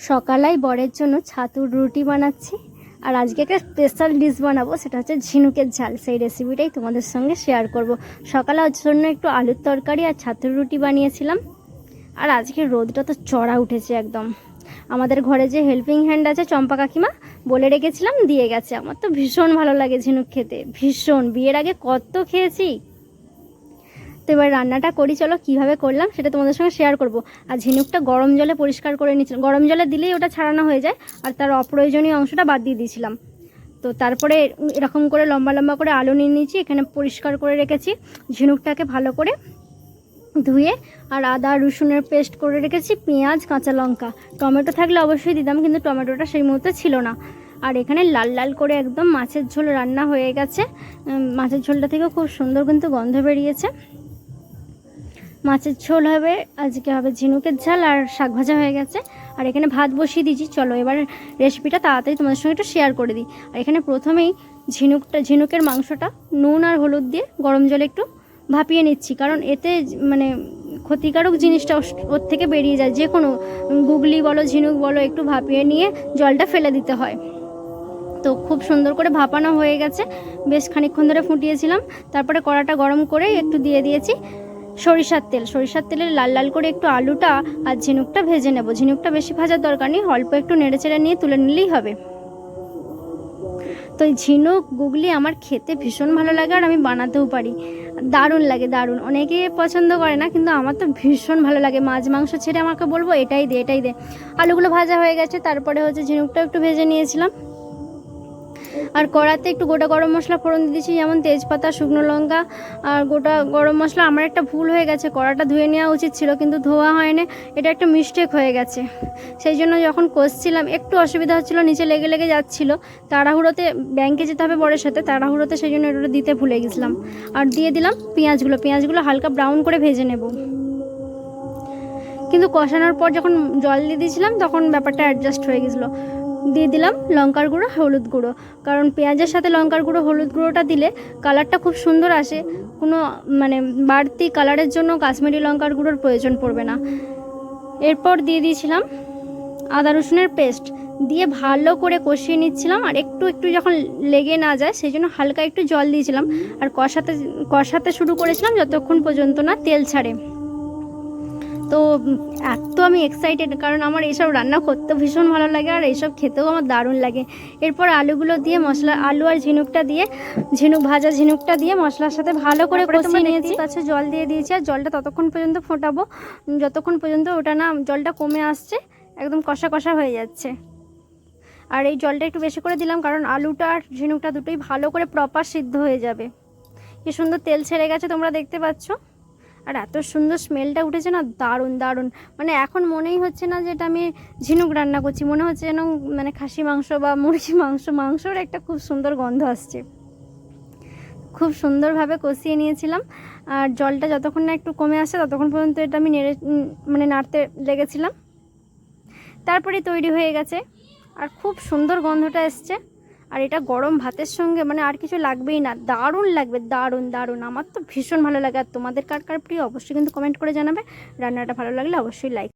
সকালেই বরের জন্য ছাতুর রুটি বানাচ্ছি। আর আজকে একটা স্পেশাল ডিশ বানাবো, সেটা হচ্ছে ঝিনুকের ঝাল। সেই রেসিপিটাই তোমাদের সঙ্গে শেয়ার করব। সকালে ওর জন্য একটু আলুর তরকারি আর ছাতুর রুটি বানিয়েছিলাম। আর আজকে রোদটা তো চড়া উঠেছে একদম। আমাদের ঘরে যে হেল্পিং হ্যান্ড আছে চম্পা কাকিমা, বলে রেখেছিলাম, দিয়ে গেছে। আমার তো ভীষণ ভালো লাগে ঝিনুক খেতে। ভীষণ। বিয়ের আগে কত খেয়েছি তো এবার রান্নাটা করি, চলো কীভাবে করলাম সেটা তোমাদের সঙ্গে শেয়ার করব। আর ঝিনুকটা গরম জলে পরিষ্কার করে নিয়েছিলাম। গরম জলে দিলেই ওটা ছাড়ানো হয়ে যায়, আর তার অপ্রয়োজনীয় অংশটা বাদ দিয়ে দিয়েছিলাম। তো তারপরে এরকম করে লম্বা লম্বা করে আলু নিয়ে নিয়েছি, এখানে পরিষ্কার করে রেখেছি, ঝিনুকটাকে ভালো করে ধুয়ে, আর আদা, রসুনের পেস্ট করে রেখেছি, পেঁয়াজ, কাঁচা লঙ্কা। টমেটো থাকলে অবশ্যই দিতাম, কিন্তু টমেটোটা সেই মুহূর্তে ছিল না। আর এখানে লাল লাল করে একদম মাছের ঝোল রান্না হয়ে গেছে। মাছের ঝোলটা থেকেও খুব সুন্দর কিন্তু গন্ধ বেরিয়েছে। মাছের ঝোল হবে, আজকে হবে ঝিনুকের ঝাল আর শাক ভাজা হয়ে গেছে। আর এখানে ভাত বসিয়ে দিয়েছি। চলো এবার রেসিপিটা তাড়াতাড়ি তোমাদের সঙ্গে একটু শেয়ার করে দিই। আর এখানে প্রথমেই ঝিনুকটা, ঝিনুকের মাংসটা নুন আর হলুদ দিয়ে গরম জলে একটু ভাপিয়ে নিচ্ছি। কারণ এতে মানে ক্ষতিকারক জিনিসটা ওর থেকে বেরিয়ে যায়। যে কোনো গুগলি বলো, ঝিনুক বলো, একটু ভাপিয়ে নিয়ে জলটা ফেলে দিতে হয়। তো খুব সুন্দর করে ভাপানো হয়ে গেছে। বেশ খানিকক্ষণ ধরে ফুটিয়েছিলাম। তারপরে কড়াটা গরম করে একটু দিয়ে দিয়েছি। সরিষার তেল। সরিষার তেলে লাল লাল করে একটু আলুটা আর ঝিনুকটা ভেজে নেব। ঝিনুকটা বেশি ভাজার দরকার নেই, অল্প একটু নেড়েচেড়ে নিয়ে তুলে নিলেই হবে। তো এই ঝিনুক, গুগলি আমার খেতে ভীষণ ভালো লাগে আর আমি বানাতেও পারি। দারুণ লাগে, দারুণ। অনেকে পছন্দ করে না, কিন্তু আমার তো ভীষণ ভালো লাগে। মাছ, মাংস ছেড়ে আমাকে বলব, এটাই দে এটাই দে। আলুগুলো ভাজা হয়ে গেছে, তারপরে হচ্ছে ঝিনুকটা একটু ভেজে নিয়েছিলাম। আর কড়াতে একটু গোটা গরম মশলা ফোড়ন দিয়ে দিয়েছি, যেমন তেজপাতা, শুকনো লঙ্কা আর গোটা গরম মশলা। আমার একটা ভুল হয়ে গেছে, কড়াটা ধুয়ে নেওয়া উচিত ছিল কিন্তু ধোয়া হয়নি, এটা একটা মিস্টেক হয়ে গেছে। সেই জন্য যখন কষছিলাম, একটু অসুবিধা হচ্ছিল, নিচে লেগে লেগে যাচ্ছিল। তাড়াহুড়োতে ব্যাংকে যেতে হবে বরের সাথে, তাড়াহুড়োতে সেই জন্য এটা দিতে ভুলে গেছিলাম। আর দিয়ে দিলাম পেঁয়াজগুলো পেঁয়াজগুলো হালকা ব্রাউন করে ভেজে নেব। কিন্তু কষানোর পর যখন জল দিয়ে দিয়েছিলাম, তখন ব্যাপারটা অ্যাডজাস্ট হয়ে গেছিল। দিয়ে দিলাম লঙ্কার গুঁড়ো, হলুদ গুঁড়ো। কারণ পেঁয়াজের সাথে লঙ্কার গুঁড়ো, হলুদ গুঁড়োটা দিলে কালারটা খুব সুন্দর আসে। কোনো মানে বাড়তি কালারের জন্য কাশ্মীরি লঙ্কার গুঁড়োর প্রয়োজন পড়বে না। এরপর দিয়ে দিয়েছিলাম আদা রসুনের পেস্ট। দিয়ে ভালো করে কষিয়ে নিচ্ছিলাম আর একটু একটু যখন লেগে না যায় সেই জন্য হালকা একটু জল দিয়েছিলাম। আর কষাতে কষাতে শুরু করেছিলাম যতক্ষণ পর্যন্ত না তেল ছাড়ে। তো এত আমি এক্সাইটেড কারণ আমার এইসব রান্না করতে ভীষণ ভালো লাগে আর এইসব খেতেও আমার দারুণ লাগে। এরপর আলুগুলো দিয়ে মশলা আলু আর ঝিনুকটা দিয়ে ঝিনুক ভাজা ঝিনুকটা দিয়ে মশলার সাথে ভালো করে কষিয়ে নিয়েছি। কাছে জল দিয়ে দিয়েছি আর জলটা ততক্ষণ পর্যন্ত ফোটাবো। যতক্ষণ পর্যন্ত ওটা না জলটা কমে আসছে একদম কষা কষা হয়ে যাচ্ছে। আর এই জলটা একটু বেশি করে দিলাম কারণ আলুটা আর ঝিনুকটা দুটোই ভালো করে প্রপার সিদ্ধ হয়ে যাবে। কি সুন্দর তেল ছেড়ে গেছে তোমরা দেখতে পাচ্ছ। আর এত সুন্দর স্মেলটা উঠেছে না, দারুণ দারুণ। মানে এখন মনেই হচ্ছে না যে এটা আমি ঝিনুক রান্না করছি, মনে হচ্ছে যেন মানে খাসি মাংস বা মুরগি মাংস, মাংসর একটা খুব সুন্দর গন্ধ আসছে। খুব সুন্দরভাবে কষিয়ে নিয়েছিলাম, আর জলটা যতক্ষণ না একটু কমে আসে ততক্ষণ পর্যন্ত এটা আমি নেড়ে মানে নাড়তে লেগেছিলাম। তারপরে তৈরি হয়ে গেছে, আর খুব সুন্দর গন্ধটা এসছে। আর এটা গরম ভাতের সঙ্গে মানে আর কিছু লাগবেই না। দারুণ লাগবে, দারুণ দারুণ। আমার তো ভীষণ ভালো লাগে। আর তোমাদের কার কার প্রিয় অবশ্যই কিন্তু কমেন্ট করে জানাবে। রান্নাটা ভালো লাগলে অবশ্যই লাইক